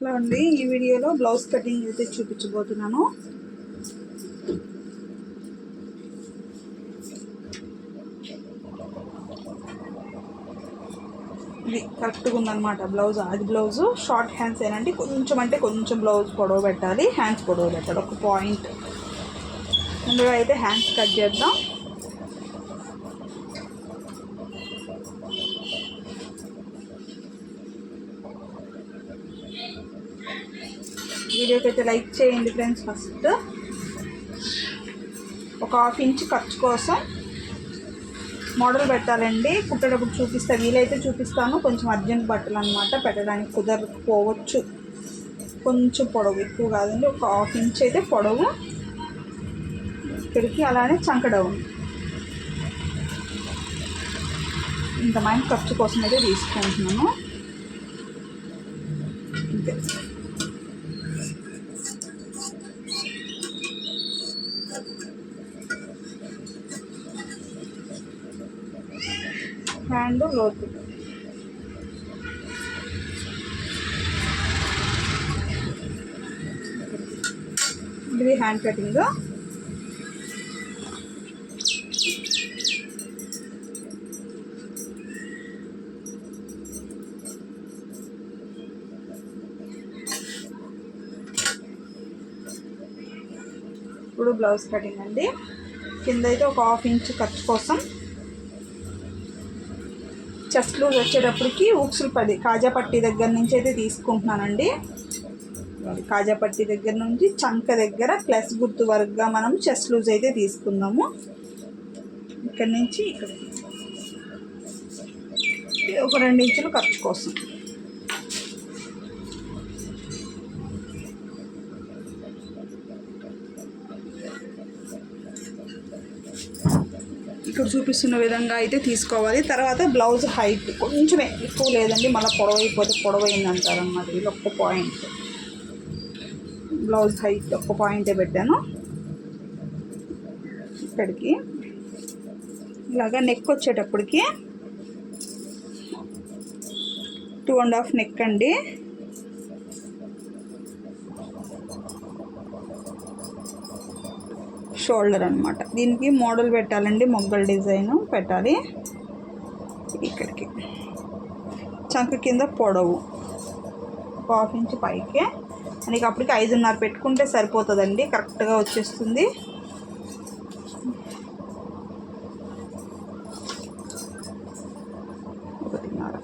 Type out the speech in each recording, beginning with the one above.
Hello అండి. ఈ వీడియోలో బ్లౌజ్ కటింగ్ అయితే చూపించబోతున్నాను. ఇది కరెక్ట్గా ఉందన్నమాట బ్లౌజ్. అది బ్లౌజ్. షార్ట్ హ్యాండ్స్ ఏనండి. కొంచెం అంటే కొంచెం బ్లౌజ్ పొడవ పెట్టాలి. హ్యాండ్స్ పొడవ పెట్టాలి. ఒక పాయింట్. ముందుగా అయితే హ్యాండ్స్ కట్ చేద్దాం. వీడియోకి అయితే లైక్ చేయండి ఫ్రెండ్స్ ఫస్ట్. ఒక హాఫ్ ఇంచ్ ఖర్చు కోసం మోడల్ పెట్టాలండి. కుట్టేటప్పుడు చూపిస్తా వీలైతే చూపిస్తాను. కొంచెం అర్జెంట్ బట్టలు అనమాట పెట్టడానికి కుదరకపోవచ్చు. కొంచెం పొడవు ఎక్కువ కాదండి. ఒక హాఫ్ ఇంచ్ అయితే పొడవు. ఇక్కడికి అలానే చంక డౌన్. ఇంత మైండ్ ఖర్చు కోసం అయితే తీసుకుంటున్నాను. అంతే. హ్యాండ్ లోతు. ఇది హ్యాండ్ కటింగ్. ఇప్పుడు బ్లౌజ్ కటింగ్ అండి. కింద అయితే ఒక హాఫ్ ఇంచ్ ఖర్చు కోసం చెస్ట్ లూజ్ వచ్చేటప్పటికి ఉక్సులు పది కాజాపట్టి దగ్గర నుంచి అయితే తీసుకుంటున్నానండి. కాజాపట్టి దగ్గర నుంచి చంక దగ్గర ప్లస్ గుర్తు వరకుగా మనం చెస్ట్ లూజ్ అయితే తీసుకుందాము. ఇక్కడ నుంచి ఇక్కడ ఒక రెండు ఇంచులు ఖర్చు కోసం. ఇక్కడ చూపిస్తున్న విధంగా అయితే తీసుకోవాలి. తర్వాత బ్లౌజ్ హైట్ కొంచెమే ఎక్కువ లేదండి. మళ్ళీ పొడవైపోతే పొడవైంది అంటారు అన్నమాట. ఇది ఒక్క పాయింట్. బ్లౌజ్ హైట్ ఒక్క పాయింటే పెట్టాను. ఇక్కడికి. ఇలాగా నెక్ వచ్చేటప్పటికి టూ అండ్ హాఫ్ నెక్ అండి. షోల్డర్ అనమాట దీనికి మోడల్ పెట్టాలండి మొగ్గల డిజైన్ పెట్టాలి. ఇక్కడికి. చంక కింద పొడవు. హాఫ్ ఇంచ్ పైకి. మనకి అప్పటికి ఐదున్నర పెట్టుకుంటే సరిపోతుందండి కరెక్ట్గా వచ్చేస్తుంది. ఒకటిన్నర.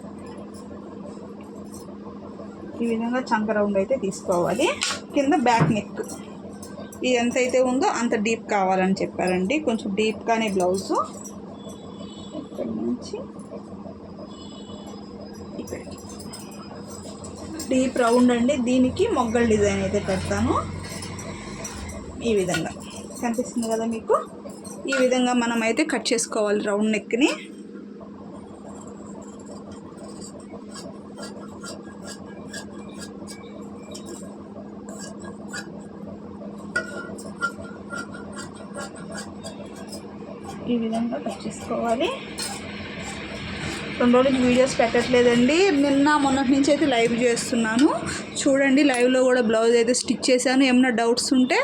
ఈ విధంగా చంక రౌండ్ అయితే తీసుకోవాలి. కింద బ్యాక్ నెక్. ఇది ఎంత అయితే ఉందో అంత డీప్ కావాలని చెప్పారండి. కొంచెం డీప్గానే బ్లౌజు. ఇక్కడ నుంచి ఇక్కడికి. డీప్ రౌండ్ అండి. దీనికి మొగ్గల డిజైన్ అయితే పెడతాను. ఈ విధంగా. కనిపిస్తుంది కదా మీకు? ఈ విధంగా మనం అయితే కట్ చేసుకోవాలి రౌండ్ నెక్ని ఈ విధంగా కట్ చేసుకోవాలి. రెండు రోజులు వీడియోస్ పెట్టట్లేదండి. నిన్న మొన్నటి నుంచి అయితే లైవ్ చేస్తున్నాను. చూడండి లైవ్లో కూడా బ్లౌజ్ అయితే స్టిచ్ చేశాను. ఏమైనా డౌట్స్ ఉంటే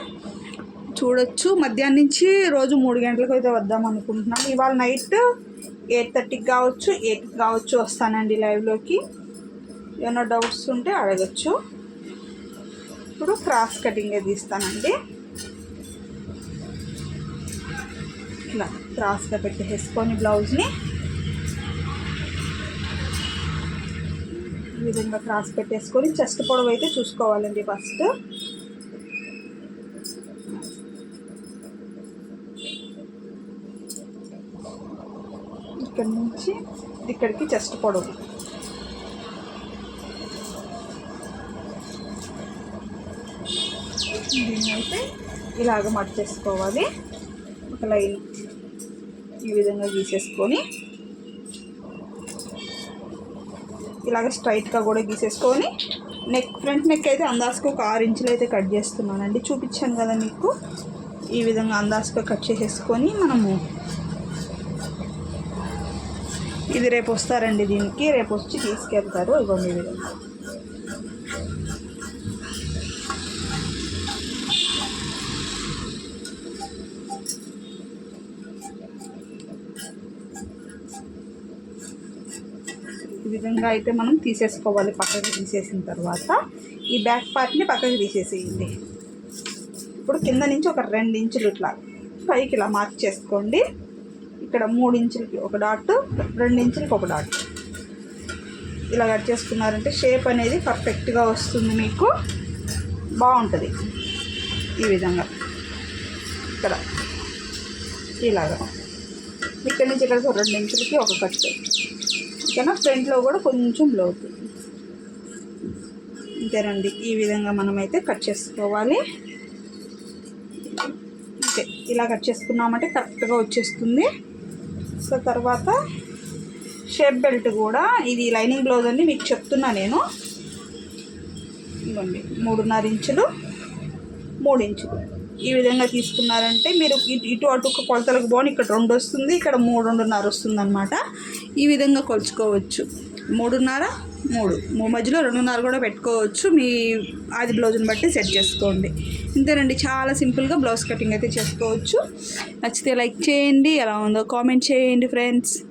చూడొచ్చు. మధ్యాహ్నం నుంచి రోజు మూడు గంటలకు అయితే వద్దాం అనుకుంటున్నాను. ఇవాళ నైట్ ఎయిట్ థర్టీకి కావచ్చు ఎయిట్కి కావచ్చు వస్తానండి లైవ్లోకి ఏమైనా డౌట్స్ ఉంటే అడగచ్చు. ఇప్పుడు క్రాస్ కటింగే తీస్తానండి. ఇట్లా క్రాస్గా పెట్టేసుకొని బ్లౌజ్ని ఈ విధంగా క్రాస్ పెట్టేసుకొని చెస్ట్ పొడవు అయితే చూసుకోవాలండి ఫస్ట్. ఇక్కడ నుంచి ఇక్కడికి చెస్ట్ పొడవు. దీన్ని అయితే ఇలాగ మడిచేసుకోవాలి. ఒక లైన్ ఈ విధంగా గీసేసుకొని ఇలాగ స్ట్రైట్గా కూడా గీసేసుకొని నెక్ ఫ్రంట్ నెక్ అయితే అందాజుకు ఒక ఆరు ఇంచులు అయితే కట్ చేస్తున్నానండి. చూపించాను కదా మీకు. ఈ విధంగా అందాజుగా కట్ చేసేసుకొని మనము ఇది రేపు వస్తారండి దీనికి. రేపు వచ్చి తీసుకెళ్తారు. ఇవ్వండి ఈ విధంగా. విధంగా అయితే మనం తీసేసుకోవాలి. పక్కకి తీసేసిన తర్వాత ఈ బ్యాక్ పార్ట్ని పక్కకి తీసేసేయండి. ఇప్పుడు కింద నుంచి ఒక రెండు ఇంచులు ఇట్లా పైకి ఇలా మార్క్ చేసుకోండి. ఇక్కడ మూడు ఇంచులకి ఒక డాట్ రెండు ఇంచులకి ఒక డాట్. ఇలా కట్ చేసుకున్నారంటే షేప్ అనేది పర్ఫెక్ట్గా వస్తుంది మీకు. బాగుంటుంది. ఈ విధంగా. ఇక్కడ ఇలాగా. ఇక్కడ నుంచి ఇక్కడికి రెండు ఇంచులకి ఒక కట్. ఓకేనా ఫ్రంట్లో కూడా కొంచెం లోతు అంతేనండి ఈ విధంగా మనమైతే కట్ చేసుకోవాలి. అంతే. ఇలా కట్ చేసుకున్నామంటే కరెక్ట్గా వచ్చేస్తుంది. సో తర్వాత షేప్ బెల్ట్ కూడా ఇది లైనింగ్ బ్లౌజ్ అండి. మీకు చెప్తున్నా నేను. ఇవ్వండి మూడున్నర ఇంచులు. మూడు ఇంచులు. ఈ విధంగా తీసుకున్నారంటే మీరు ఇటు ఇటు అటు ఒక కొలతలకు బాగుని ఇక్కడ రెండు వస్తుంది ఇక్కడ మూడు రెండున్నర వస్తుంది అనమాట ఈ విధంగా కొలుచుకోవచ్చు. మూడున్నర మూడు. మూ- మధ్యలో రెండున్నర కూడా పెట్టుకోవచ్చు. మీ అది బ్లౌజ్ని బట్టి సెట్ చేసుకోండి. ఇంతేనండి. చాలా సింపుల్గా బ్లౌజ్ కటింగ్ అయితే చేసుకోవచ్చు. నచ్చితే లైక్ చేయండి. ఎలా ఉందో కామెంట్ చేయండి ఫ్రెండ్స్.